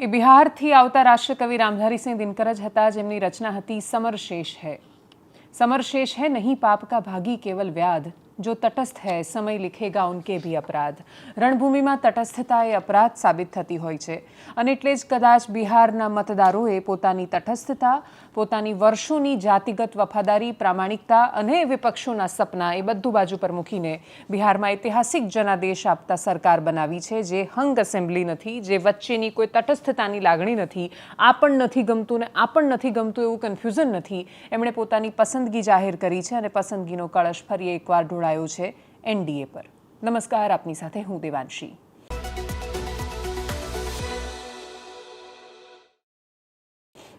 એ બિહારથી આવતા રાષ્ટ્રકવિ રામધારીસિંહ દિનકર જ હતા. જેમની રચના હતી, સમરશેષ હૈ. સમરશેષ હૈ નહીં, પાપ કા ભાગી, કેવલ વ્યાધ. જો તટસ્થ હૈ સમય લિખેગા ઉનકે ભી અપરાધ રણભૂમિમાં તટસ્થતા એ અપરાધ સાબિત થતી હોય છે અને એટલે જ કદાચ બિહારના મતદારોએ પોતાની તટસ્થતા પોતાની વર્ષોની જાતિગત વફાદારી પ્રામાણિકતા અને વિપક્ષોના સપના એ બધું બાજુ પર મૂકીને બિહારમાં ઐતિહાસિક જનાદેશ આપતા સરકાર બનાવી છે જે હંગ એસેમ્બલી નથી જે વચ્ચેની કોઈ તટસ્થતાની લાગણી નથી આ પણ નથી ગમતું ને આ પણ નથી ગમતું એવું કન્ફ્યુઝન નથી એમણે પોતાની પસંદગી જાહેર કરી છે અને પસંદગીનો કળશ ફરી એકવાર ઢોળા ઢોળાયો છે એનડીએ પર. નમસ્કાર, આપની સાથે હું દેવાંશી.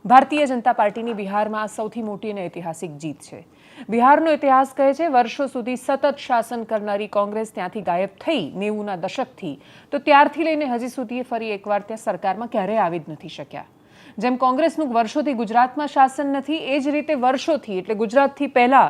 ભારતીય જનતા પાર્ટીની બિહારમાં સૌથી મોટી અને ઐતિહાસિક જીત છે. બિહારનો ઇતિહાસ કહે છે, વર્ષો સુધી સતત શાસન કરનારી કોંગ્રેસ ત્યાંથી ગાયબ થઈ નેવુંના દશકથી. તો ત્યારથી લઈને હજી સુધી ફરી એકવાર ત્યાં સરકારમાં ક્યારેય આવી જ નથી શક્યા. જેમ કોંગ્રેસનું વર્ષોથી ગુજરાતમાં શાસન નથી, એ જ રીતે વર્ષોથી, એટલે ગુજરાતથી પહેલા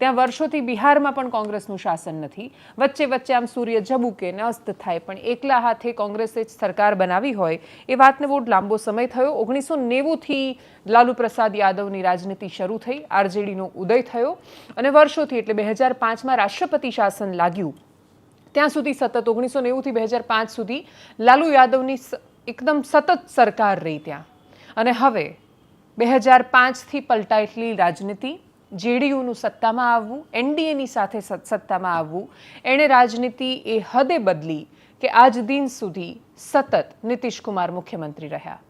ત્યાં વર્ષોથી બિહારમાં પણ કોંગ્રેસનું શાસન નથી. વચ્ચે વચ્ચે આમ સૂર્ય ઝબુકે ને અસ્ત થાય, પણ એકલા હાથે કોંગ્રેસે જ સરકાર બનાવી હોય, એ વાતને બહુ લાંબો સમય થયો. ઓગણીસો નેવુંથી લાલુ પ્રસાદ યાદવની રાજનીતિ શરૂ થઈ, આરજેડીનો ઉદય થયો અને વર્ષોથી, એટલે બે હજાર પાંચમાં રાષ્ટ્રપતિ શાસન લાગ્યું, ત્યાં સુધી સતત, ઓગણીસો નેવુંથી બે હજાર પાંચ સુધી લાલુ યાદવની એકદમ સતત સરકાર રહી ત્યાં. અને હવે, બે હજાર પાંચથી પલટાયેલી રાજનીતિ જેડીયુનું સત્તામાં આવવું, એનડીએની સાથે સત્તામાં આવવું, એણે રાજનીતિ એ હદે બદલી કે આજ દિન સુધી સતત નીતિશ કુમાર મુખ્યમંત્રી રહ્યા.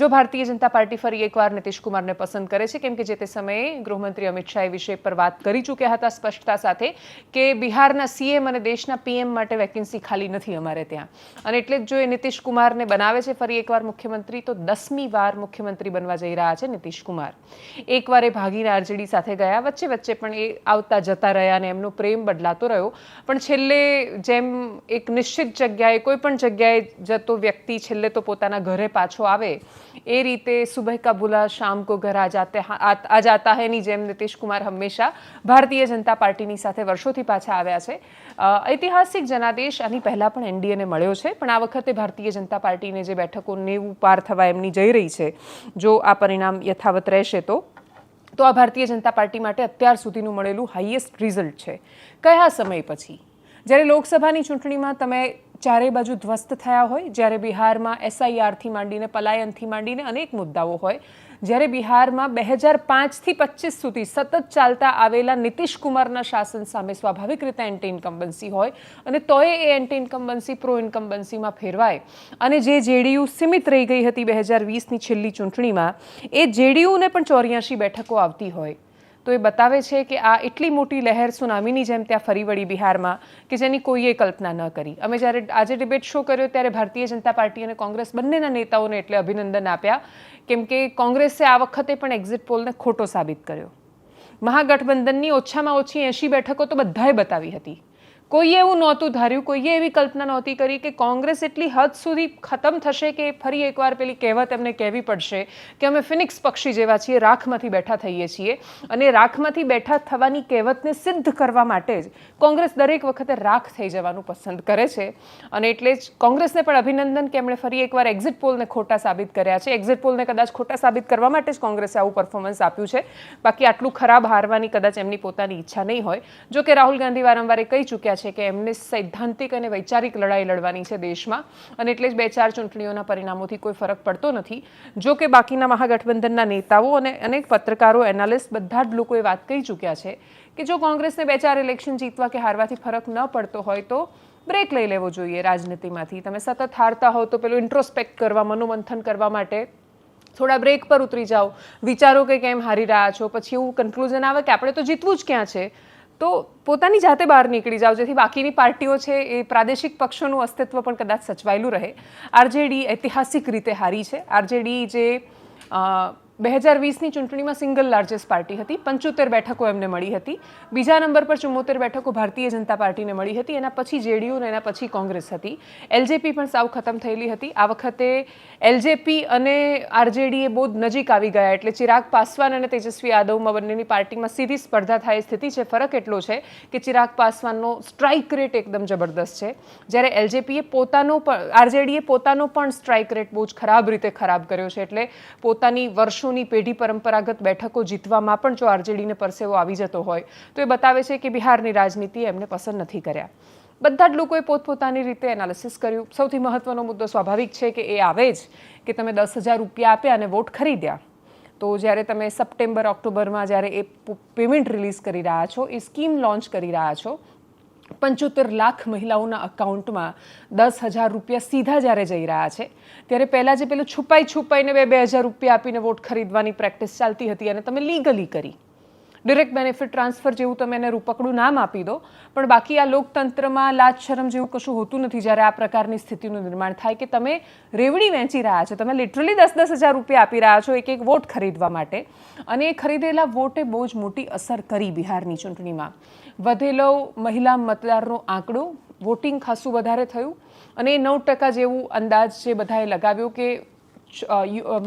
જો ભારતીય જનતા પાર્ટી ફરી એકવાર નીતિશ કુમારને પસંદ કરે છે, કેમ કે જે તે સમયે ગૃહમંત્રી અમિત શાહ એ વિષય પર વાત કરી ચૂક્યા હતા સ્પષ્ટતા સાથે કે બિહારના સીએમ અને દેશના પીએમ માટે વેકેન્સી ખાલી નથી અમારે ત્યાં. અને એટલે જ જો એ નીતિશ કુમારને બનાવે છે ફરી એકવાર મુખ્યમંત્રી, તો દસમી વાર મુખ્યમંત્રી બનવા જઈ રહ્યા છે નીતિશ કુમાર. એકવાર એ ભાગીને આરજેડી સાથે ગયા, વચ્ચે વચ્ચે પણ એ આવતા જતા રહ્યા અને એમનો પ્રેમ બદલાતો રહ્યો. પણ છેલ્લે જેમ એક નિશ્ચિત જગ્યાએ, કોઈ પણ જગ્યાએ જતો વ્યક્તિ છેલ્લે તો પોતાના ઘરે પાછો આવે એ રીતે સુબહ કા શામ કો ઘર આ જાતે આ જાતા હૈની જેમ નીતિશ કુમાર હંમેશા ભારતીય જનતા પાર્ટીની સાથે વર્ષોથી પાછા આવ્યા છે. ઐતિહાસિક જનાદેશ આની પહેલાં પણ એનડીએને મળ્યો છે, પણ આ વખતે ભારતીય જનતા પાર્ટીને જે બેઠકો નેવું પાર થવા એમની જઈ રહી છે, જો આ પરિણામ યથાવત રહેશે તો તો આ ભારતીય જનતા પાર્ટી માટે અત્યાર સુધીનું મળેલું હાઈએસ્ટ રિઝલ્ટ છે. કયા સમય પછી? જ્યારે લોકસભાની ચૂંટણીમાં તમે ચારે બાજુ ધ્વસ્ત થયા હોય, જ્યારે બિહારમાં એસઆઈઆરથી માંડીને, પલાયનથી માંડીને અનેક મુદ્દાઓ હોય. જ્યારે બિહારમાં બે હજાર પાંચથી પચીસ સુધી સતત ચાલતા આવેલા નીતિશ કુમારના શાસન સામે સ્વાભાવિક રીતે એન્ટી ઇન્કમ્બન્સી હોય અને તોય એ એન્ટી ઇન્કમ્બન્સી પ્રો ઇન્કમ્બન્સીમાં ફેરવાય. અને જે જેડીયુ સીમિત રહી ગઈ હતી બે હજાર વીસની છેલ્લી ચૂંટણીમાં, એ જેડીયુને પણ ચોર્યાસી બેઠકો આવતી હોય. તો એ બતાવે છે કે આ એટલી મોટી લહેર સુનામીની જેમ ત્યાં ફરી વળી બિહારમાં કે જેની કોઈએ કલ્પના ન કરી. અમે જ્યારે આજે ડિબેટ શો કર્યો ત્યારે ભારતીય જનતા પાર્ટી અને કોંગ્રેસ બંનેના નેતાઓને એટલે અભિનંદન આપ્યા કેમ કે કોંગ્રેસે આ વખતે પણ એક્ઝિટ પોલને ખોટો સાબિત કર્યો. મહાગઠબંધનની ઓછામાં ઓછી એંશી બેઠકો તો બધાએ બતાવી હતી. કોઈએ એવું નહોતું ધાર્યું, કોઈએ એવી કલ્પના નહોતી કરી કે કોંગ્રેસ એટલી હદ સુધી ખતમ થશે કે ફરી એકવાર પેલી કહેવત એમને કહેવી પડશે કે અમે ફિનિક્સ પક્ષી જેવા છીએ, રાખમાંથી બેઠા થઈએ છીએ. અને રાખમાંથી બેઠા થવાની કહેવતને સિદ્ધ કરવા માટે જ કોંગ્રેસ દરેક વખતે રાખ થઈ જવાનું પસંદ કરે છે. અને એટલે જ કોંગ્રેસને પણ અભિનંદન કે એમણે ફરી એકવાર એક્ઝિટ પોલને ખોટા સાબિત કર્યા છે. એક્ઝિટ પોલને કદાચ ખોટા સાબિત કરવા માટે જ કોંગ્રેસે આવું પરફોર્મન્સ આપ્યું છે. બાકી આટલું ખરાબ હારવાની કદાચ એમની પોતાની ઈચ્છા નહીં હોય. જો કે રાહુલ ગાંધી વારંવાર કહી ચૂક્યા છે કે એમને સૈદ્ધાંતિક અને વૈચારિક લડાઈ લડવાની છે દેશમાં. અને એટલે જ બે ચાર ચૂંટણીઓના પરિણામોથી કોઈ ફરક પડતો નથી. જો કે બાકીના મહાગઠબંધનના નેતાઓ અને અનેક પત્રકારો, એનાલિસ્ટ બધા જ લોકોએ વાત કહી ચૂક્યા છે કે જો કોંગ્રેસને બે ચાર ઇલેક્શન જીતવા કે હારવાથી ફરક ન પડતો હોય તો બ્રેક લઈ લેવો જોઈએ રાજનીતિમાંથી. તમે સતત હારતા હો તો પેલું ઇન્ટ્રોસ્પેક્ટ કરવા, મનોમંથન કરવા માટે થોડા બ્રેક પર ઉતરી જાઓ. વિચારો કે કેમ હારી રહ્યા છો? પછી એવું કન્ક્લુઝન આવે કે આપણે તો જીતવું જ ક્યાં છે? તો પોતાની જાતે બહાર નીકળી જાઓ. જેથી બાકીની પાર્ટીઓ છે એ પ્રાદેશિક પક્ષોનું અસ્તિત્વ પણ કદાચ સચવાયેલું રહે. આરજેડી ઐતિહાસિક રીતે હારી છે. આરજેડી જે બે હજાર વીસની ચૂંટણીમાં સિંગલ લાર્જેસ્ટ પાર્ટી હતી. પંચોતેર બેઠકો એમને મળી હતી. બીજા નંબર પર ચુમ્મોતેર બેઠકો ભારતીય જનતા પાર્ટીને મળી હતી. એના પછી જેડીયુ અને એના પછી કોંગ્રેસ હતી. એલજેપી પણ સાવ ખતમ થયેલી હતી. આ વખતે એલજેપી અને આરજેડીએ બહુ નજીક આવી ગયા, એટલે ચિરાગ પાસવાન અને તેજસ્વી યાદવમાં બંનેની પાર્ટીમાં સીધી સ્પર્ધા થાય સ્થિતિ છે. ફરક એટલો છે કે ચિરાગ પાસવાનનો સ્ટ્રાઇક રેટ એકદમ જબરદસ્ત છે. જ્યારે એલજેપીએ પોતાનો પણ આરજેડીએ પોતાનો પણ સ્ટ્રાઇક રેટ બહુ જ ખરાબ રીતે ખરાબ કર્યો છે. એટલે પોતાની વર્ષોની પેઢી પરંપરાગત બેઠકો જીતવામાં પણ જો આરજેડીને પરસેવો આવી જતો હોય, તો એ બતાવે છે કે બિહારની રાજનીતિ એમને પસંદ નથી કર્યા. બધા જ લોકોએ પોતપોતાની રીતે એનાલિસિસ કર્યું. સૌથી મહત્વનો મુદ્દો સ્વાભાવિક છે કે એ આવે જ કે તમે દસ હજાર રૂપિયા આપ્યા અને વોટ ખરીદ્યા. તો જ્યારે તમે સપ્ટેમ્બર, ઓક્ટોબરમાં જ્યારે એ પેમેન્ટ રિલીઝ કરી રહ્યા છો, એ સ્કીમ લોન્ચ કરી રહ્યા છો પંચોતેર લાખ મહિલાઓના અકાઉન્ટમાં દસ હજાર રૂપિયા સીધા જ્યારે જઈ રહ્યા છે, ત્યારે પહેલાં જે પેલું છુપાઈ છુપાઈને બે બે હજાર રૂપિયા આપીને વોટ ખરીદવાની પ્રેક્ટિસ ચાલતી હતી અને તમે લીગલી કરી. ડિરેક્ટ બેનિફિટ ટ્રાન્સફર જેવું તમે એને રૂપકડું નામ આપી દો, પણ બાકી આ લોકતંત્રમાં લાજ શરમ જેવું કશું હોતું નથી જ્યારે આ પ્રકારની સ્થિતિનું નિર્માણ થાય કે તમે રેવડી વેચી રહ્યા છો, તમે લિટરલી દસ દસ હજાર રૂપિયા આપી રહ્યા છો એક એક વોટ ખરીદવા માટે. અને એ ખરીદેલા વોટે બહુ જ મોટી અસર કરી બિહારની ચૂંટણીમાં. વધેલો મહિલા મતદારનો આંકડો. વોટિંગ ખાસું વધારે થયું અને નવ ટકા જેવું અંદાજ જે બધાએ લગાવ્યો કે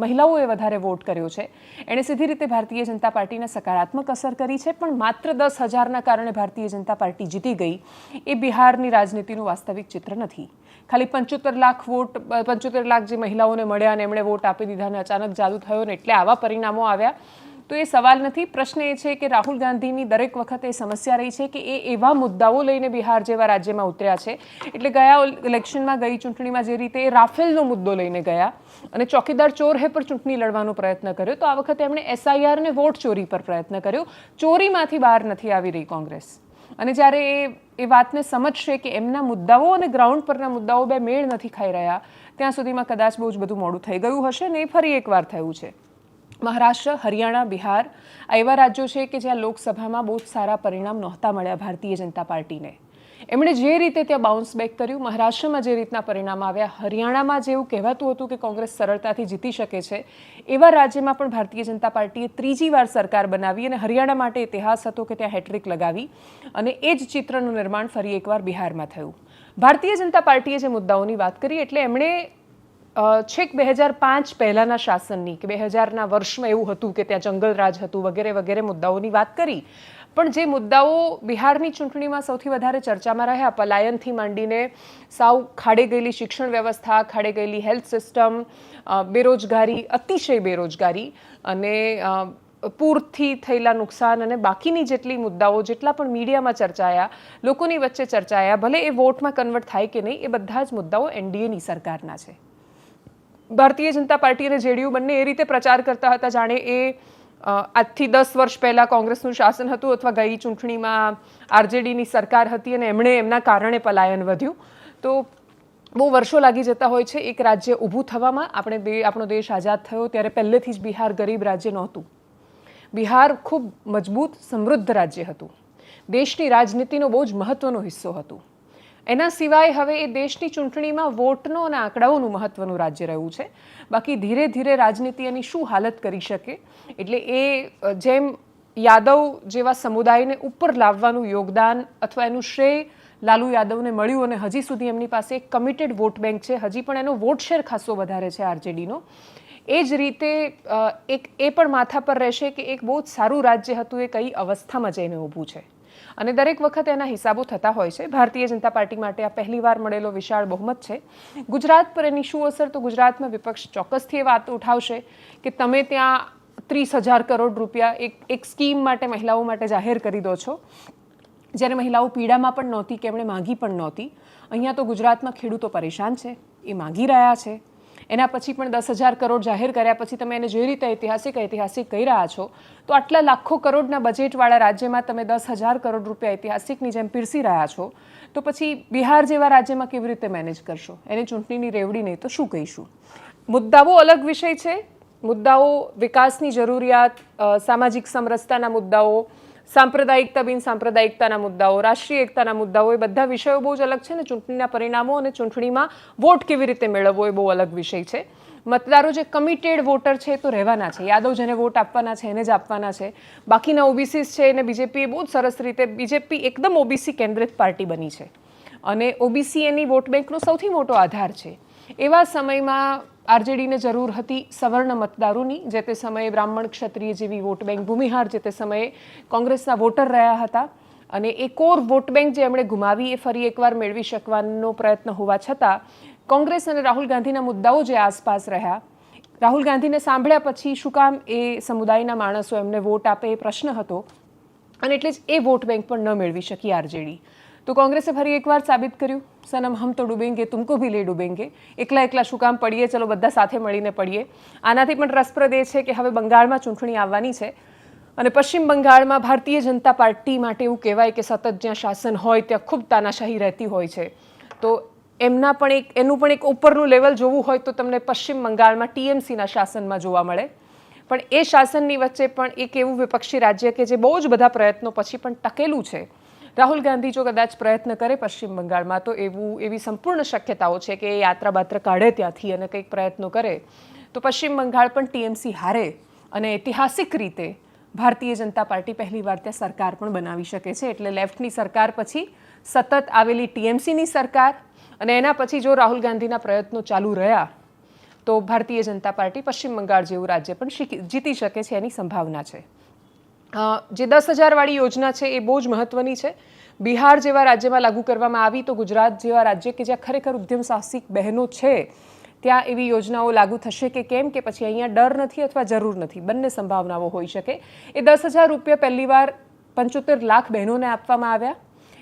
મહિલાઓએ વધારે વોટ કર્યો છે. એણે સીધી રીતે ભારતીય જનતા પાર્ટીને સકારાત્મક અસર કરી છે, પણ માત્ર દસ હજારના કારણે ભારતીય જનતા પાર્ટી જીતી ગઈ. એ બિહારની રાજનીતિનું વાસ્તવિક ચિત્ર નથી. ખાલી પંચોતેર લાખ વોટ પંચોતેર લાખ જે મહિલાઓને મળ્યા અને એમણે વોટ આપી દીધા અને અચાનક જાદુ થયો ને એટલે આવા પરિણામો આવ્યા. તો એ સવાલ નથી. પ્રશ્ન એ છે કે રાહુલ ગાંધીની દરેક વખતે સમસ્યા રહી છે કે એ એવા મુદ્દાઓ લઈને બિહાર જેવા રાજ્યમાં ઉતર્યા છે. એટલે ગયા ઇલેક્શનમાં ગઈ ચૂંટણીમાં જે રીતે રાફેલનો મુદ્દો લઈને ગયા અને ચોકીદાર ચોર હે પર ચૂંટણી લડવાનો પ્રયત્ન કર્યો, તો આ વખતે એમણે એસઆઈઆરને વોટ ચોરી પર પ્રયત્ન કર્યો. ચોરીમાંથી બહાર નથી આવી રહી કોંગ્રેસ. અને જ્યારે એ એ વાતને સમજશે કે એમના મુદ્દાઓ અને ગ્રાઉન્ડ પરના મુદ્દાઓ બે મેળ નથી ખાઈ રહ્યા, ત્યાં સુધીમાં કદાચ બહુ જ બધું મોડું થઈ ગયું હશે ને એ ફરી એકવાર થયું છે. મહારાષ્ટ્ર, હરિયાણા, બિહાર આ એવા રાજ્યો છે કે જ્યાં લોકસભામાં બહુ જ સારા પરિણામ નહોતા મળ્યા ભારતીય જનતા પાર્ટીને. એમણે જે રીતે ત્યાં બાઉન્સ બેક કર્યું, મહારાષ્ટ્રમાં જે રીતના પરિણામ આવ્યા, હરિયાણામાં જેવું કહેવાતું હતું કે કોંગ્રેસ સરળતાથી જીતી શકે છે, એવા રાજ્યમાં પણ ભારતીય જનતા પાર્ટીએ ત્રીજી વાર સરકાર બનાવી અને હરિયાણા માટે ઇતિહાસ હતો કે ત્યાં હેટ્રિક લગાવી અને એ જ ચિત્રનું નિર્માણ ફરી એકવાર બિહારમાં થયું. ભારતીય જનતા પાર્ટીએ જે મુદ્દાઓની વાત કરી, એટલે એમણે છેક બે હજાર પાંચ પહેલાંના શાસનની કે બે હજારના વર્ષમાં એવું હતું કે ત્યાં જંગલરાજ હતું વગેરે વગેરે મુદ્દાઓની વાત કરી. પણ જે મુદ્દાઓ બિહારની ચૂંટણીમાં સૌથી વધારે ચર્ચામાં રહ્યા, પલાયનથી માંડીને સાવ ખાડે ગયેલી શિક્ષણ વ્યવસ્થા, ખાડે ગયેલી હેલ્થ સિસ્ટમ બેરોજગારી, અતિશય બેરોજગારી અને પૂરથી થયેલા નુકસાન અને બાકીની જેટલી મુદ્દાઓ જેટલા પણ મીડિયામાં ચર્ચાયા, લોકોની વચ્ચે ચર્ચાયા, ભલે એ વોટમાં કન્વર્ટ થાય કે નહીં, એ બધા જ મુદ્દાઓ એનડીએની સરકારના છે. ભારતીય જનતા પાર્ટી અને જેડીયુ બંને એ રીતે પ્રચાર કરતા હતા. જાણે એ આજથી દસ વર્ષ પહેલાં કોંગ્રેસનું શાસન હતું અથવા ગઈ ચૂંટણીમાં આરજેડીની સરકાર હતી અને એમણે એમના કારણે પલાયન વધ્યું. તો બહુ વર્ષો લાગી જતા હોય છે. એક રાજ્ય ઊભું થવામાં આપણે આપણો દેશ આઝાદ થયો ત્યારે પહેલેથી જ બિહાર ગરીબ રાજ્ય નહોતું. બિહાર ખૂબ મજબૂત સમૃદ્ધ રાજ્ય હતું. દેશની રાજનીતિનો બહુ જ મહત્ત્વનો હિસ્સો હતું. એના સિવાય હવે એ દેશની ચૂંટણીમાં વોટનો અને આંકડાઓનું મહત્વનું રાજ્ય રહ્યું છે. બાકી ધીરે ધીરે રાજનીતિ એની શું હાલત કરી શકે? એટલે એ જેમ યાદવ જેવા સમુદાયને ઉપર લાવવાનું યોગદાન અથવા એનું શ્રેય લાલુ યાદવને મળ્યું અને હજી સુધી એમની પાસે એક કમિટેડ વોટ બેંક છે. હજી પણ એનો વોટ શેર ખાસો વધારે છે આરજેડીનો. એ જ રીતે એક, એ પણ માથા પર રહેશે કે એક બહુ જ સારું રાજ્ય હતું એ કઈ અવસ્થામાં જઈને ઊભું છે. અને દરેક વખત એના હિસાબો થતા હોય છે. ભારતીય જનતા પાર્ટી માટે આ પહેલીવાર મળેલો વિશાળ બહુમત છે. ગુજરાત પર એની શું અસર? તો ગુજરાતમાં વિપક્ષ ચોક્કસથી એ વાત ઉઠાવશે કે તમે ત્યાં ત્રીસ હજાર કરોડ રૂપિયા એક એક સ્કીમ માટે મહિલાઓ માટે જાહેર કરી દો છો. જ્યારે મહિલાઓ પીડામાં પણ નહોતી, કે એમણે માંગી પણ નહોતી. અહીંયા તો ગુજરાતમાં ખેડૂતો પરેશાન છે. એ માંગી રહ્યા છે. એના પછી પણ દસ હજાર કરોડ જાહેર કર્યા પછી તમે એને જે રીતે ઐતિહાસિક ઐતિહાસિક કહી રહ્યા છો, તો આટલા લાખો કરોડના બજેટવાળા રાજ્યમાં તમે દસ હજાર કરોડ રૂપિયા ઐતિહાસિકની જેમ પીરસી રહ્યા છો, તો પછી બિહાર જેવા રાજ્યમાં કેવી રીતે મેનેજ કરશો? એને ચૂંટણીની રેવડી નહીં તો શું કહીશું? મુદ્દાઓ અલગ વિષય છે. મુદ્દાઓ વિકાસની જરૂરિયાત સામાજિક સમરસતાના મુદ્દાઓ સાંપ્રદાયિકતા બિન સાંપ્રદાયિકતાના મુદ્દાઓ, રાષ્ટ્રીય એકતાના મુદ્દાઓ એ બધા વિષયો બહુ જ અલગ છે ને ચૂંટણીના પરિણામો અને ચૂંટણીમાં વોટ કેવી રીતે મેળવવો એ બહુ અલગ વિષય છે. મતદારો જે કમિટેડ વોટર છે તો રહેવાના છે. યાદવ જેને વોટ આપવાના છે, એને જ આપવાના છે. બાકીના ઓબીસીસ છે એને બીજેપીએ બહુ જ સરસ રીતે, બીજેપી એકદમ ઓબીસી કેન્દ્રિત પાર્ટી બની છે. અને ઓબીસી એની વોટ બેંકનો સૌથી મોટો આધાર છે. એવા સમયમાં આરજેડીને જરૂર હતી સવર્ણ મતદારોની, જે તે સમયે બ્રાહ્મણ ક્ષત્રિય જેવી વોટ બેંક ભૂમિહાર, જે તે સમયે કોંગ્રેસના વોટર રહ્યા હતા. અને એ કોર વોટ બેંક જે એમણે ગુમાવી, એ ફરી એકવાર મેળવી શકવાનો પ્રયત્ન હોવા છતાં, કોંગ્રેસ અને રાહુલ ગાંધીના મુદ્દાઓ જે આસપાસ રહ્યા, રાહુલ ગાંધીને સાંભળ્યા પછી શું કામ એ સમુદાયના માણસો એમને વોટ આપે એ પ્રશ્ન હતો. અને એટલે જ એ વોટ બેંક પણ ન મેળવી શકી આરજેડી. તો કોંગ્રેસે ફરી એકવાર સાબિત કર્યું? સનમ, હમ તો ડૂબેંગે, તુમકો ભી લે ડૂબેંગે. એકલા એકલા શું કામ પડીએ? ચલો, બધા સાથે મળીને પડીએ. આનાથી પણ રસપ્રદ એ છે કે હવે બંગાળમાં ચૂંટણી આવવાની છે અને પશ્ચિમ બંગાળમાં ભારતીય જનતા પાર્ટી માટે એવું કહેવાય કે સતત જ્યાં શાસન હોય, ત્યાં ખૂબ તાનાશાહી રહેતી હોય છે. તો એમના પણ એક, એનું પણ એક ઉપરનું લેવલ જોવું હોય તો તમને પશ્ચિમ બંગાળમાં ટીએમસીના શાસનમાં જોવા મળે. પણ એ શાસનની વચ્ચે પણ એક એવું વિપક્ષી રાજ્ય કે જે બહુ જ બધા પ્રયત્નો પછી પણ ટકેલું છે. રાહુલ ગાંધી જો કદાચ પ્રયત્ન કરે પશ્ચિમ બંગાળમાં, તો એવું, એવી સંપૂર્ણ શક્યતાઓ છે કે એ યાત્રા બાત્ર કાઢે ત્યાંથી અને કંઈક પ્રયત્નો કરે. તો પશ્ચિમ બંગાળ પણ ટીએમસી હારે અને ઐતિહાસિક રીતે ભારતીય જનતા પાર્ટી પહેલીવાર ત્યાં સરકાર પણ બનાવી શકે છે. એટલે લેફ્ટની સરકાર પછી સતત આવેલી ટીએમસીની સરકાર અને એના પછી જો રાહુલ ગાંધીના પ્રયત્નો ચાલુ રહ્યા, તો ભારતીય જનતા પાર્ટી પશ્ચિમ બંગાળ જેવું રાજ્ય પણ જીતી શકે છે એની સંભાવના છે. જે દસ હજારવાળી યોજના છે એ બહુ જ મહત્વની છે. બિહાર જેવા રાજ્યમાં લાગુ કરવામાં આવી તો ગુજરાત જેવા રાજ્ય કે જ્યાં ખરેખર ઉદ્યમ સાહસિક બહેનો છે, ત્યાં એવી યોજનાઓ લાગુ થશે કે કેમ? કે પછી અહીંયા ડર નથી અથવા જરૂર નથી. બંને સંભાવનાઓ હોઈ શકે. એ દસ હજાર રૂપિયા પહેલીવાર પંચોતેર લાખ બહેનોને આપવામાં આવ્યા.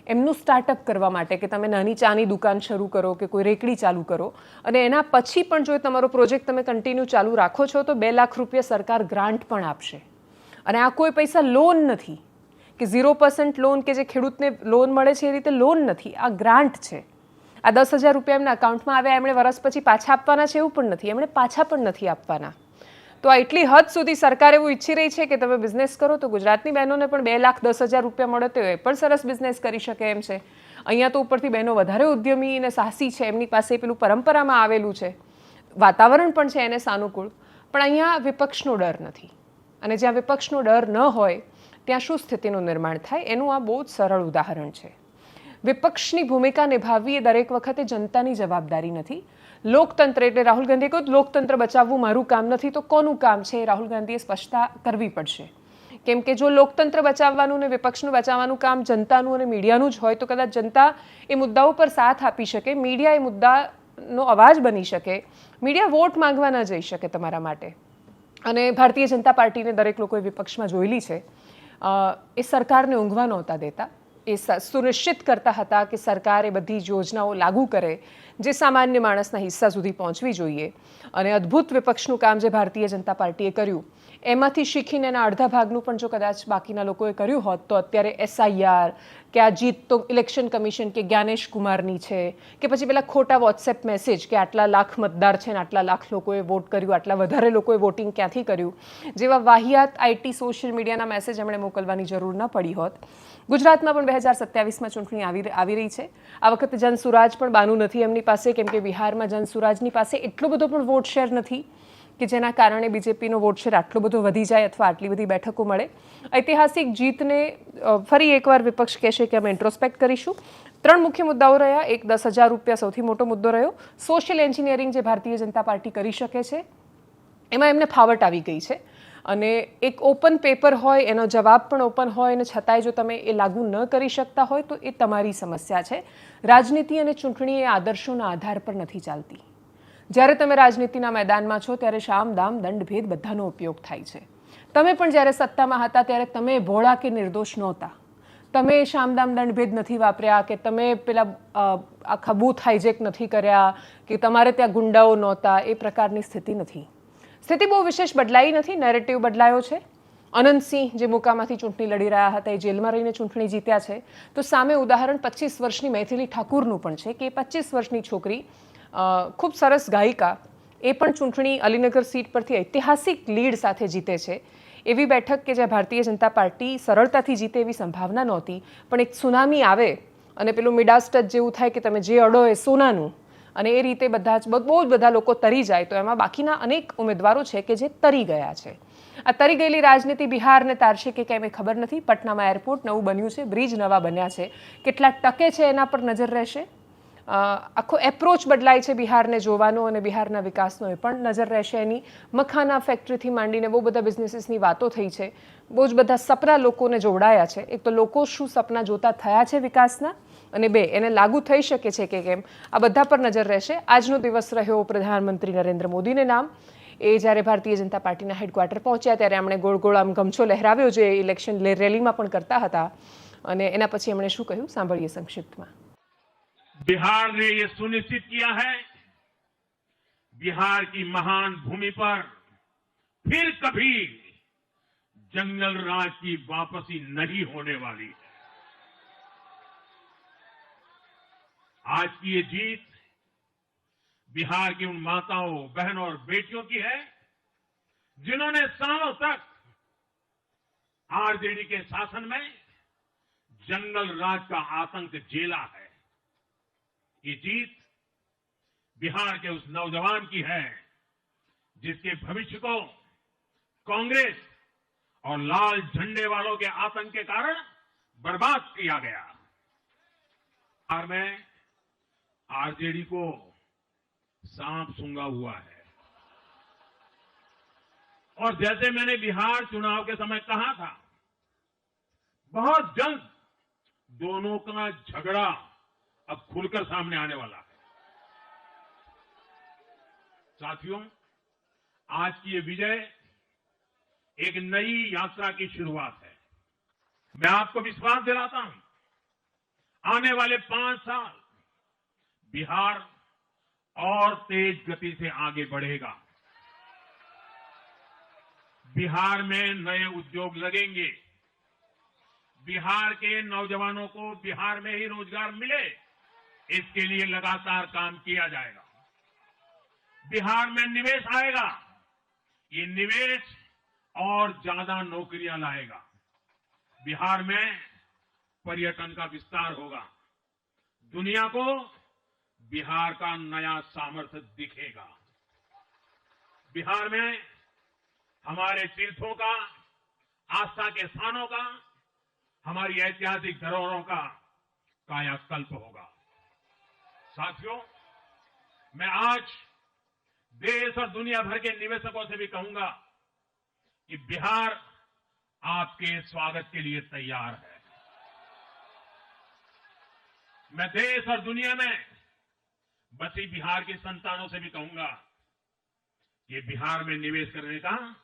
એમનું સ્ટાર્ટઅપ કરવા માટે કે તમે નાની ચાની દુકાન શરૂ કરો કે કોઈ રેકડી ચાલુ કરો. અને એના પછી પણ જો તમારો પ્રોજેક્ટ તમે કન્ટિન્યુ ચાલુ રાખો છો તો બે લાખ રૂપિયા સરકાર ગ્રાન્ટ પણ આપશે. અને આ કોઈ પૈસા લોન નથી. કે ઝીરો પર્સન્ટ લોન કે જે ખેડૂતને લોન મળે છે એ રીતે લોન નથી. આ ગ્રાન્ટ છે. આ દસ હજાર રૂપિયા એમના અકાઉન્ટમાં આવ્યા, એમણે વરસ પછી પાછા આપવાના છે એવું પણ નથી. એમણે પાછા પણ નથી આપવાના. તો આ એટલી હદ સુધી સરકાર એવું ઈચ્છી રહી છે કે તમે બિઝનેસ કરો તો ગુજરાતની બહેનોને પણ બે લાખ દસ હજાર રૂપિયા મળે તો એ પણ સરસ બિઝનેસ કરી શકે એમ છે. અહીંયા તો ઉપરથી બહેનો વધારે ઉદ્યમી અને સાહસી છે. એમની પાસે પેલું પરંપરામાં આવેલું છે. વાતાવરણ પણ છે એને સાનુકૂળ. પણ અહીંયા વિપક્ષનો ડર નથી. અને જ્યાં વિપક્ષનો ડર ન હોય, ત્યાં શું સ્થિતિનું નિર્માણ થાય? એનું આ બહુ જ સરળ ઉદાહરણ છે. વિપક્ષની ભૂમિકા નિભાવવી એ દરેક વખતે જનતાની જવાબદારી નથી. લોકતંત્ર એટલે રાહુલ ગાંધીએ કહ્યું, લોકતંત્ર બચાવવું મારું કામ નથી, તો કોનું કામ છે? રાહુલ ગાંધીએ સ્પષ્ટતા કરવી પડશે. કેમ કે જો લોકતંત્ર બચાવવાનું ને વિપક્ષનું બચાવવાનું કામ જનતાનું અને મીડિયાનું જ હોય, તો કદાચ જનતા એ મુદ્દાઓ પર સાથ આપી શકે, મીડિયા એ મુદ્દાનો અવાજ બની શકે, મીડિયા વોટ માંગવા ન જઈ શકે તમારા માટે. અને ભારતીય જનતા પાર્ટીને દરેક લોકોએ વિપક્ષમાં જોયેલી છે. એ સરકારને ઊંઘવા નહોતા દેતા. એ સુનિશ્ચિત કરતા હતા કે સરકાર એ બધી યોજનાઓ લાગુ કરે જે સામાન્ય માણસના હિસ્સા સુધી પહોંચવી જોઈએ. અને અદ્ભુત વિપક્ષનું કામ જે ભારતીય જનતા પાર્ટીએ કર્યું, એમાંથી શીખીને એના અડધા ભાગનું પણ જો કદાચ બાકીના લોકોએ કર્યું હોત તો અત્યારે એસઆઈઆર કે આ જીત તો ઇલેક્શન કમિશન કે જ્ઞાનેશ કુમારની છે, કે પછી પેલા ખોટા વોટ્સએપ મેસેજ કે આટલા લાખ મતદાર છે ને આટલા લાખ લોકોએ વોટ કર્યું, આટલા વધારે લોકોએ વોટિંગ ક્યાંથી કર્યું, જેવા વાહિયાત આઈટી સોશિયલ મીડિયાના મેસેજ એમણે મોકલવાની જરૂર ન પડી હોત. ગુજરાતમાં પણ બે હજાર સત્યાવીસમાં ચૂંટણી આવી આવી રહી છે. આ વખતે જનસુરાજ પણ બાનું નથી એમની પાસે, કેમ કે બિહારમાં જનસુરાજની પાસે એટલો બધો પણ વોટ શેર નથી. કે જેના કારણે બીજેપીનો વોટ શેર આટલો બધો વધી જાય અથવા આટલી બધી બેઠકો મળે. ઐતિહાસિક જીતને ફરી એકવાર વિપક્ષ કહેશે કે અમે ઇન્ટ્રોસ્પેક્ટ કરીશું. ત્રણ મુખ્ય મુદ્દાઓ રહ્યા. એક દસ હજાર રૂપિયા સૌથી મોટો મુદ્દો રહ્યો. સોશિયલ એન્જિનિયરિંગ જે ભારતીય જનતા પાર્ટી કરી શકે છે, એમાં એમને ફાવટ આવી ગઈ છે. અને એક ઓપન પેપર હોય, એનો જવાબ પણ ઓપન હોય, અને છતાંય જો તમે એ લાગુ ન કરી શકતા હોય, તો એ તમારી સમસ્યા છે. રાજનીતિ અને ચૂંટણી એ આદર્શોના આધાર પર નથી ચાલતી. જ્યારે તમે રાજનીતિના મેદાનમાં છો, ત્યારે શામદામ દંડભેદ બધાનો ઉપયોગ થાય છે. તમે પણ જ્યારે સત્તામાં હતા, ત્યારે તમે ભોળા કે નિર્દોષ નહોતા. તમે શામદામ દંડભેદ નથી વાપર્યા કે તમે પેલા આખા બૂથ હાઇજેક નથી કર્યા કે તમારે ત્યાં ગુંડાઓ નહોતા, એ પ્રકારની સ્થિતિ નથી. સ્થિતિ બહુ વિશેષ બદલાઈ નથી નેરેટિવ બદલાયો છે. અનંતસિંહ જે મુકામાંથી ચૂંટણી લડી રહ્યા હતા, એ જેલમાં રહીને ચૂંટણી જીત્યા છે. તો સામે ઉદાહરણ પચીસ વર્ષની મૈથિલી ઠાકુરનું પણ છે કે પચીસ વર્ષની છોકરી ખૂબ સરસ ગાયિકા એ પણ ચૂંટણી અલીનગર સીટ પરથી ઐતિહાસિક લીડ સાથે જીતે છે. એવી બેઠક કે જ્યાં ભારતીય જનતા પાર્ટી સરળતાથી જીતે એવી સંભાવના નહોતી, પણ એક સુનામી આવે અને પેલું મિડાસ ટચ જેવું થાય કે તમે જે અડો એ સોનાનું અને એ રીતે બધા જ બહુ જ બધા લોકો તરી જાય, તો એમાં બાકીના અનેક ઉમેદવારો છે કે જે તરી ગયા છે. આ તરી ગયેલી રાજનીતિ બિહારને તારશે કે કેમ એ ખબર નથી. પટનામાં એરપોર્ટ નવું બન્યું છે, બ્રિજ નવા બન્યા છે. કેટલા ટકે છે એના પર નજર રહેશે? આખો એપ્રોચ બદલાય છે બિહારને જોવાનો અને બિહારના વિકાસનો એ પણ નજર રહેશે એની. મખાના ફેક્ટરીથી માંડીને બહુ બધા બિઝનેસીસની વાતો થઈ છે. બહુ જ બધા સપના લોકોને જોડાયા છે. એક તો લોકો શું સપના જોતા થયા છે વિકાસના અને બે, એને લાગુ થઈ શકે છે કે કેમ? આ બધા પર નજર રહેશે. આજનો દિવસ રહ્યો પ્રધાનમંત્રી નરેન્દ્ર મોદીને નામ. એ જ્યારે ભારતીય જનતા પાર્ટીના હેડક્વાર્ટર પહોંચ્યા ત્યારે એમણે ગોળ ગોળ આમ ગમછો લહેરાવ્યો જે ઇલેક્શન રેલીમાં પણ કરતા હતા. અને એના પછી એમણે શું કહ્યું? સાંભળીએ સંક્ષિપ્તમાં. बिहार ने ये सुनिश्चित किया है, बिहार की महान भूमि पर फिर कभी जंगल राज की वापसी नहीं होने वाली है। आज की ये जीत बिहार की उन माताओं, बहनों और बेटियों की है, जिन्होंने सालों तक आरजेडी के शासन में जंगल राज का आतंक झेला है। ये जीत बिहार के उस नौजवान की है, जिसके भविष्य को कांग्रेस और लाल झंडे वालों के आतंक के कारण बर्बाद किया गया। बिहार में आरजेडी को सांप सूंघा हुआ है। और जैसे मैंने बिहार चुनाव के समय कहा था, बहुत जल्द दोनों का झगड़ा अब खुलकर सामने आने वाला है। साथियों, आज की ये विजय एक नई यात्रा की शुरुआत है। मैं आपको विश्वास दिलाता हूँ, आने वाले पाँच साल बिहार और तेज गति से आगे बढ़ेगा। बिहार में नए उद्योग लगेंगे। बिहार के नौजवानों को बिहार में ही रोज़गार मिले। इसके लिए लगातार काम किया जाएगा। बिहार में निवेश आएगा। ये निवेश और ज़्यादा नौकरियाँ लाएगा। बिहार में पर्यटन का विस्तार होगा। दुनिया को बिहार का नया सामर्थ्य दिखेगा। बिहार में हमारे तीर्थों का, आस्था के स्थानों का, हमारी ऐतिहासिक धरोहरों का कायाकल्प होगा। साथियों, मैं आज देश और दुनिया भर के निवेशकों से भी कहूँगा कि बिहार आपके स्वागत के लिए तैयार है। मैं देश और दुनिया में बसी बिहार की संतानों से भी कहूँगा कि बिहार में निवेश करने का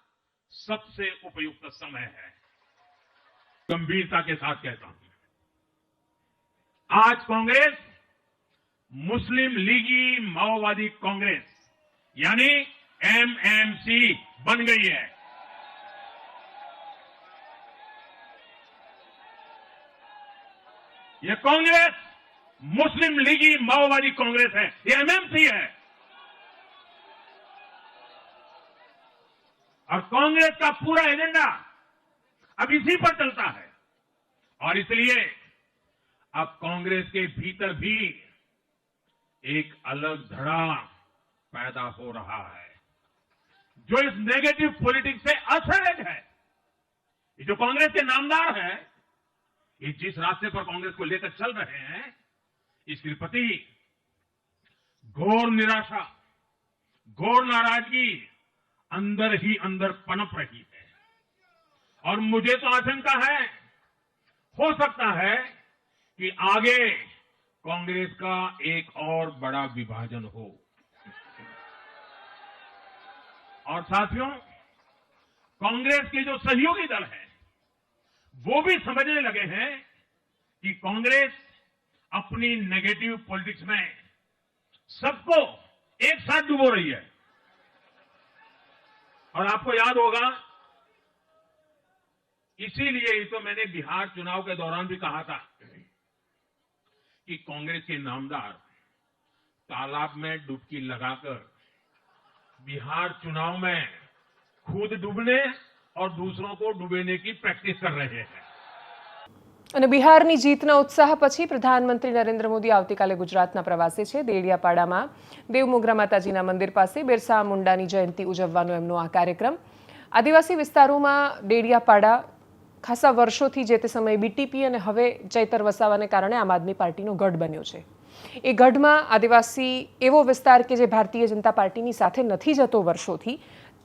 सबसे उपयुक्त समय है। गंभीरता के साथ कहता हूँ। आज कांग्रेस मुस्लिम लीगी माओवादी कांग्रेस, यानी एमएमसी बन गई है। यह कांग्रेस, मुस्लिम लीगी माओवादी कांग्रेस है यह एमएमसी है। और कांग्रेस का पूरा एजेंडा अब इसी पर चलता है। और इसलिए अब कांग्रेस के भीतर भी एक अलग धड़ा पैदा हो रहा है, जो इस नेगेटिव पॉलिटिक्स से असहज है। ये जो कांग्रेस के नामदार है, ये जिस रास्ते पर कांग्रेस को लेकर चल रहे हैं, इसके प्रति घोर निराशा, घोर नाराज़गी अंदर ही अंदर पनप रही है। और मुझे तो आशंका है, हो सकता है कि आगे कांग्रेस का एक और बड़ा विभाजन हो। और साथियों, कांग्रेस के जो सहयोगी दल हैं, वो भी समझने लगे हैं कि कांग्रेस अपनी नेगेटिव पॉलिटिक्स में सबको एक साथ डुबो रही है। और आपको याद होगा, इसीलिए ही तो मैंने बिहार चुनाव के दौरान भी कहा था कि कांग्रेस के नामदार तालाब में डुबकी लगाकर बिहार चुनाव में खुद डूबने और दूसरों को डुबेने की प्रैक्टिस कर रहे हैं અને બિહારની જીતના ઉત્સાહ પછી પ્રધાનમંત્રી નરેન્દ્ર મોદી આવતીકાલે ગુજરાતના પ્રવાસે છે દેડિયાપાડામાં દેવમોગરા માતાજીના મંદિર પાસે બિરસા મુંડાની જયંતિ ઉજવવાનો એમનો આ કાર્યક્રમ આદિવાસી વિસ્તારોમાં દેડિયાપાડા ખાસા વર્ષોથી જે તે સમયે બીટીપી અને હવે ચૈતર વસાવાને કારણે આમ આદમી પાર્ટીનો ગઢ બન્યો છે. એ ગઢમાં આદિવાસી એવો વિસ્તાર કે જે ભારતીય જનતા પાર્ટીની સાથે નથી જતો વર્ષોથી,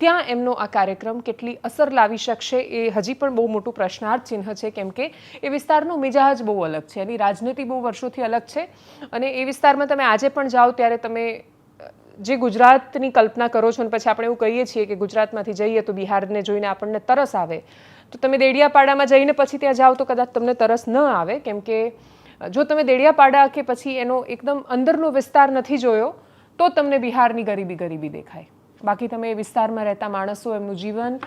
ત્યાં એમનો આ કાર્યક્રમ કેટલી અસર લાવી શકશે એ હજી પણ બહુ મોટું પ્રશ્નાર્થ ચિહ્ન છે, કેમ કે એ વિસ્તારનો મિજાજ બહુ અલગ છે, એની રાજનીતિ બહુ વર્ષોથી અલગ છે અને એ વિસ્તારમાં તમે આજે પણ જાઓ ત્યારે તમે જે ગુજરાતની કલ્પના કરો છો અને પછી આપણે એવું કહીએ છીએ કે ગુજરાતમાંથી જઈએ તો બિહારને જોઈને આપણને તરસ આવે તો તમે દેડિયાપાડામાં જઈને પછી ત્યાં જાઓ તો કદાચ તમને તરસ ન આવે, કેમ કે જો તમે દેડિયાપાડા કે પછી એનો એકદમ અંદરનો વિસ્તાર નથી જોયો, તો તમને બિહારની ગરીબી ગરીબી દેખાય. બાકી તમે એ વિસ્તારમાં રહેતા માણસો, એમનું જીવન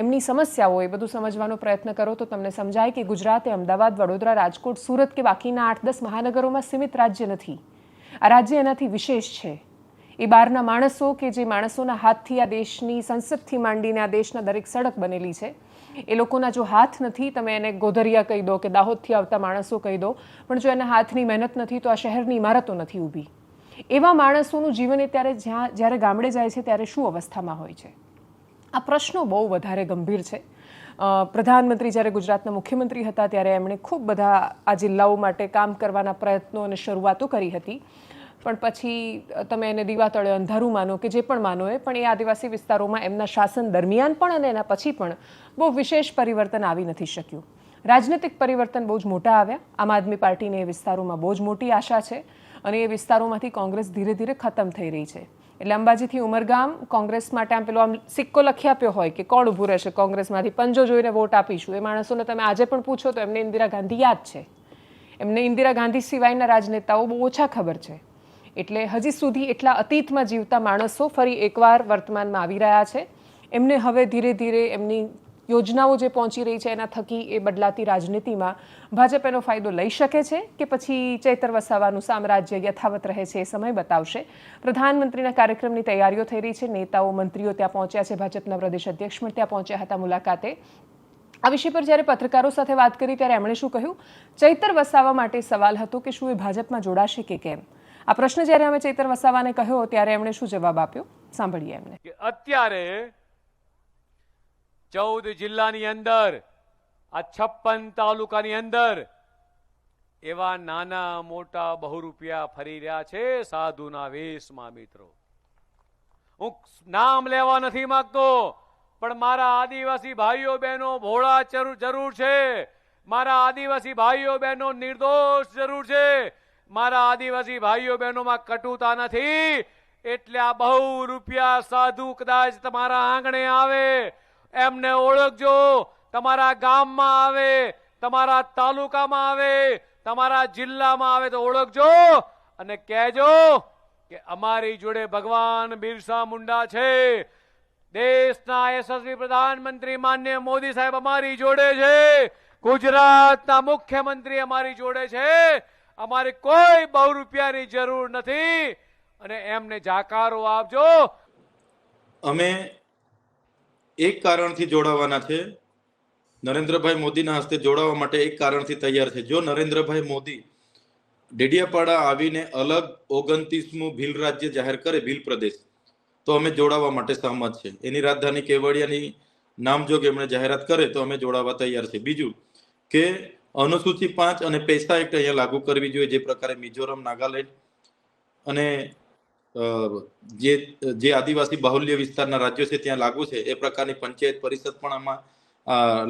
એમની સમસ્યાઓ, એ બધું સમજવાનો પ્રયત્ન કરો તો તમને સમજાય કે ગુજરાત એ અમદાવાદ, વડોદરા, રાજકોટ, સુરત કે બાકીના આઠ દસ મહાનગરોમાં સીમિત રાજ્ય નથી. આ રાજ્ય એનાથી વિશેષ છે. એ બહારના માણસો કે જે માણસોના હાથથી આ દેશની સંસદથી માંડીને આ દેશના દરેક સડક બનેલી છે એ લોકોના જો હાથ નથી, તમે એને ગોધરિયા કહી દો કે દાહોદથી આવતા માણસો કહી દો, પણ જો એના હાથની મહેનત નથી, તો આ શહેરની ઇમારતો નથી ઊભી. એવા માણસોનું જીવન એ ત્યારે જ્યાં, જ્યારે ગામડે જાય છે, ત્યારે શું અવસ્થામાં હોય છે? આ પ્રશ્નો બહુ વધારે ગંભીર છે. પ્રધાનમંત્રી જ્યારે ગુજરાતના મુખ્યમંત્રી હતા, ત્યારે એમણે ખૂબ બધા આ જિલ્લાઓ માટે કામ કરવાના પ્રયત્નો અને શરૂઆતો કરી હતી. પણ પછી તમે એને દીવા તળે અંધારું માનો કે જે પણ માનો એ, પણ એ આદિવાસી વિસ્તારોમાં એમના શાસન દરમિયાન પણ અને એના પછી પણ બહુ વિશેષ પરિવર્તન આવી નથી શક્યું. રાજનૈતિક પરિવર્તન બહુ જ મોટા આવ્યા. આમ આદમી પાર્ટીને એ વિસ્તારોમાં બહુ જ મોટી આશા છે અને એ વિસ્તારોમાંથી કોંગ્રેસ ધીરે ધીરે ખતમ થઈ રહી છે. એટલે અંબાજીથી ઉમરગામ કોંગ્રેસ માટે આમ પેલો આમ સિક્કો લખી આપ્યો હોય કે કોણ ઊભું રહેશે કોંગ્રેસમાંથી? પંજો જોઈને વોટ આપીશું. એ માણસોને તમે આજે પણ પૂછો તો એમને ઇન્દિરા ગાંધી યાદ છે. એમને ઇન્દિરા ગાંધી સિવાયના રાજનેતાઓ બહુ ઓછા ખબર છે. એટલે હજી સુધી એટલા અતીતમાં જીવતા માણસો ફરી એકવાર વર્તમાનમાં આવી રહ્યા છે. એમને હવે ધીરે ધીરે એમની યોજનાઓ જે પહોંચી રહી છે, એના થકી એ બદલાતી રાજનીતિમાં ભાજપ એનો ફાયદો લઈ શકે છે કે પછી ચૈતર વસાવાનું સામ્રાજ્ય યથાવત રહે છે એ સમય બતાવશે. પ્રધાનમંત્રીના કાર્યક્રમની તૈયારીઓ થઈ રહી છે. નેતાઓ, મંત્રીઓ ત્યાં પહોંચ્યા છે. ભાજપના પ્રદેશ અધ્યક્ષ પણ ત્યાં પહોંચ્યા હતા મુલાકાતે. આ વિષય પર જ્યારે પત્રકારો સાથે વાત કરી ત્યારે એમણે શું કહ્યું? ચૈતર વસાવા માટે સવાલ હતો કે શું એ ભાજપમાં જોડાશે કે કેમ? આ પ્રશ્ન જ્યારે અમે ચૈતર વસાવાને કહ્યો ત્યારે એમણે શું જવાબ આપ્યો? સાંભળીએ એમને. અત્યારે ચૌદ જિલ્લાની અંદર, આ છપ્પન તાલુકાની અંદર એવા નાના મોટા બહુરૂપિયા ફરી રહ્યા છે સાધુના વેશમાં, મિત્રો. હું નામ લેવા નથી માંગતો, પણ મારા આદિવાસી ભાઈઓ બહેનો ભોળા જરૂર છે. મારા આદિવાસી ભાઈઓ બહેનો નિર્દોષ જરૂર છે. મારા આદિવાસી ભાઈઓ બહેનોમાં કટુતા નથી. એટલે આ બહુ રૂપિયા સાધુ કદાચ તમારા આંગણે આવે. એમને ઓળખજો. તમારા ગામમાં આવે, તમારા તાલુકામાં આવે, તમારા જિલ્લામાં આવે તો ઓળખજો. અને કહેજો કે અમારી જોડે ભગવાન બિરસા મુંડા છે. દેશના યશસ્વી પ્રધાનમંત્રી માન્ય મોદી સાહેબ અમારી જોડે છે. ગુજરાતના મુખ્યમંત્રી અમારી જોડે છે. અમારે કોઈ બહુ રૂપિયાની જરૂર નથી. અને એમને જાકારો આપજો. અમે એક કારણથી જોડાવાના છે. નરેન્દ્રભાઈ મોદીના હસ્તે જોડાવા માટે એક કારણથી તૈયાર છે. જો નરેન્દ્રભાઈ મોદી ડેડિયાપાડા આવીને અલગ ઓગણત્રીસમું ભીલ રાજ્ય જાહેર કરે ભીલ પ્રદેશ, તો અમે જોડાવા માટે સહમત છે. એની રાજધાની કેવડિયાની નામજોગ એમણે જાહેરાત કરે તો અમે જોડાવા તૈયાર છે. બીજું કે અનુસૂચિ પાંચ અને પૈસા એક્ટ અહીંયા લાગુ કરવી જોઈએ જે પ્રકારે મિઝોરમ, નાગાલેન્ડ અને જે જે આદિવાસી બાહુલ્ય વિસ્તારના રાજ્યો છે ત્યાં લાગુ છે, એ પ્રકારની પંચાયત પરિષદ પણ આમાં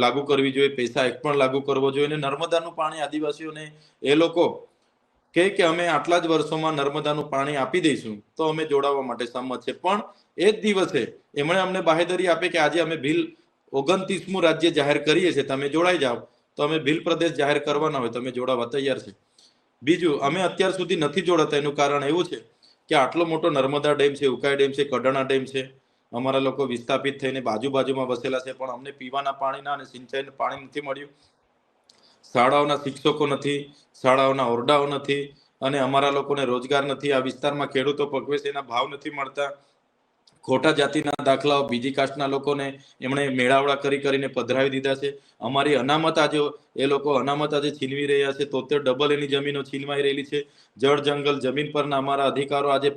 લાગુ કરવી જોઈએ, પૈસા એક્ટ પણ લાગુ કરવો જોઈએ અને નર્મદાનું પાણી આદિવાસીઓને, એ લોકો કે કે અમે આટલા જ વર્ષોમાં નર્મદાનું પાણી આપી દઈશું, તો અમે જોડાવા માટે સંમત છે. પણ એ જ દિવસે એમણે અમને બાહેદરી આપે કે આજે અમે ભીલ ઓગણત્રીસમું રાજ્ય જાહેર કરીએ છીએ, તમે જોડાઈ જાઓ. તો અમે ભીલ પ્રદેશ જાહેર કરવાના હોય, તમે જોડાવા તૈયાર છે. બીજું, અમે અત્યાર સુધી નથી જોડાતા, એનું કારણ એવું છે કે આટલો મોટો નર્મદા ડેમ છે, ઉકાઈ ડેમ છે, કડાણા ડેમ છે, અમારા લોકો વિસ્થાપિત થઈને બાજુ બાજુમાં વસેલા છે, પણ અમને પીવાના પાણીના અને સિંચાઈનું પાણી નથી મળ્યું. શાળાઓના શિક્ષકો નથી, શાળાઓના ઓરડાઓ નથી, અને અમારા લોકોને રોજગાર નથી. આ વિસ્તારમાં ખેડૂતો પકવે છે, એના ભાવ નથી મળતા. ખોટા જાતિના દાખલાઓ, બીજી કાસ્ટના લોકોને એમણે મેળાવડા કરી કરીને પધરાવી દીધા છે. અમારી અનામત આજે એ લોકો અનામત આજે છીનવી રહ્યા છે. તોતેર ડબલ એની જમીનો છીનવાઈ રહેલી છે. જળ જંગલ જમીન પરના અમારા અધિકારો આજે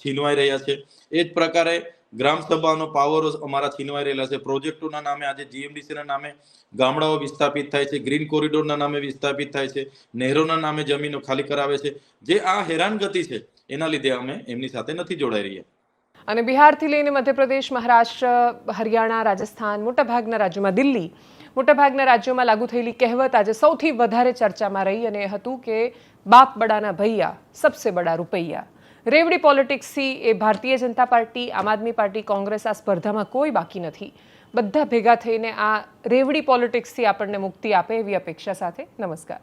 છીનવાઈ રહ્યા છે. એ જ પ્રકારે ગ્રામ સભાનો પાવરો અમારા છીનવાઈ રહેલા છે. પ્રોજેક્ટોના નામે આજે જીએમડીસીના નામે ગામડાઓ વિસ્થાપિત થાય છે. ગ્રીન કોરિડોરના નામે વિસ્થાપિત થાય છે. નહેરોના નામે જમીનો ખાલી કરાવે છે. જે આ હેરાનગતિ છે, એના લીધે અમે એમની સાથે નથી જોડાઈ રહ્યા. અને બિહારથી લઈને મધ્યપ્રદેશ, મહારાષ્ટ્ર, હરિયાણા, રાજસ્થાન, મોટાભાગના રાજ્યોમાં દિલ્હી, મોટાભાગના રાજ્યોમાં લાગુ થયેલી કહેવત આજે સૌથી વધારે ચર્ચામાં રહી અને હતું કે બાપ બડાના ભૈયા, સબસે બડા રૂપૈયા. રેવડી પોલિટિક્સથી એ ભારતીય જનતા પાર્ટી, આમ આદમી પાર્ટી, કોંગ્રેસ આ સ્પર્ધામાં કોઈ બાકી નથી. બધા ભેગા થઈને આ રેવડી પોલિટિક્સથી આપણને મુક્તિ આપે એવી અપેક્ષા સાથે. નમસ્કાર.